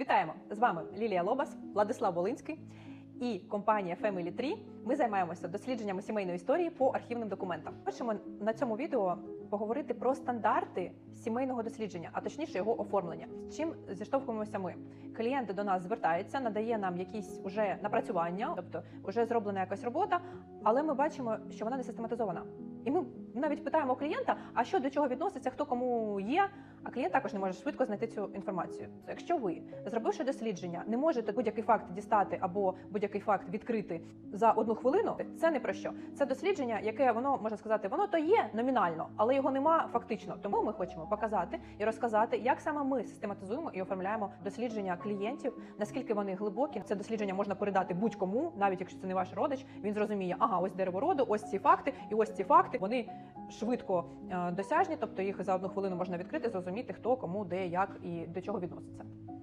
Вітаємо! З вами Лілія Лобас, Владислав Волинський і компанія Family Tree. Ми займаємося дослідженнями сімейної історії по архівним документам. Хочемо на цьому відео поговорити про стандарти сімейного дослідження, а точніше його оформлення. З чим зіштовхуємося ми? Клієнт до нас звертається, надає нам якісь уже напрацювання, тобто вже зроблена якась робота, але ми бачимо, що вона не систематизована. І ми навіть питаємо клієнта, а що до чого відноситься, хто кому є. А клієнт також не може швидко знайти цю інформацію. Якщо ви, зробивши дослідження, не можете будь-який факт дістати або будь-який факт відкрити за одну хвилину, це не про що. Це дослідження, яке воно можна сказати, воно то є номінально, але його нема фактично. Тому ми хочемо показати і розказати, як саме ми систематизуємо і оформляємо дослідження клієнтів, наскільки вони глибокі. Це дослідження можна передати будь-кому, навіть якщо це не ваш родич. Він зрозуміє, ага, ось дерево роду, ось ці факти, і ось ці факти. Вони швидко е, досяжні, тобто їх за одну хвилину можна відкрити, зрозуміти, хто кому, де, як і до чого відноситься.